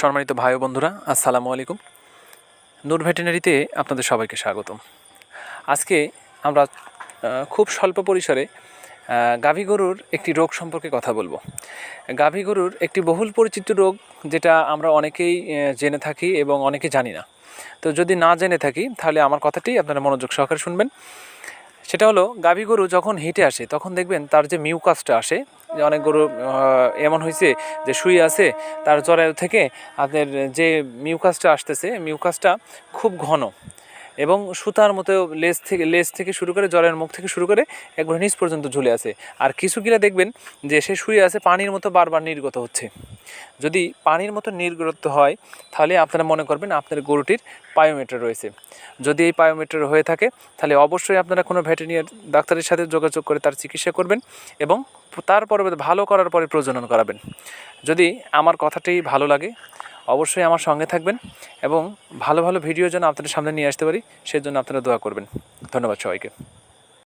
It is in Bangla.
সম্মানিত ভাই বন্ধুরা, আসসালামু আলাইকুম। নূর ভেটেনারিতে আপনাদের সবাইকে স্বাগতম। আজকে আমরা খুব স্বল্প পরিসরে গাভী গরুর একটি রোগ সম্পর্কে কথা বলব। গাভী গরুর একটি বহুল পরিচিত রোগ যেটা আমরা অনেকেই জেনে থাকি এবং অনেকে জানি না। তো যদি না জেনে থাকি, তাহলে আমার কথাটি আপনারা মনোযোগ সহকারে শুনবেন। সেটা হলো, গাভী গরু যখন হেঁটে আসে, তখন দেখবেন তার যে মিউকাসটা আসে, যে অনেক গরু এমন হয়েছে যে শুয়ে আছে, তার জরায়ু থেকে আপনার যে মিউকাসটা আসতেছে, মিউকাসটা খুব ঘন। এবং সুতার মতো লেজ থেকে লেজ থেকে শুরু করে, জলের মুখ থেকে শুরু করে একবার নিচ পর্যন্ত ঝুলে আছে। আর কিছু গিলা দেখবেন যে সে শুয়ে আছে, পানির মতো বারবার নির্গত হচ্ছে। যদি পানির মতো নির্গত হয়, তাহলে আপনারা মনে করবেন আপনার গরুটির পায়োমিটার রয়েছে। যদি এই পায়োমিটার হয়ে থাকে, তাহলে অবশ্যই আপনারা কোনো ভেটেরিনারি ডাক্তারের সাথে যোগাযোগ করে তার চিকিৎসা করবেন এবং তার পরবর্তী ভালো করার পরে প্রজনন করাবেন। যদি আমার কথাটি ভালো লাগে অবশ্যই আমার সঙ্গে থাকবেন এবং ভালো ভালো ভিডিও যেন আপনাদের সামনে নিয়ে আসতে পারি, সেজন্য আপনারা দোয়া করবেন। ধন্যবাদ সবাইকে।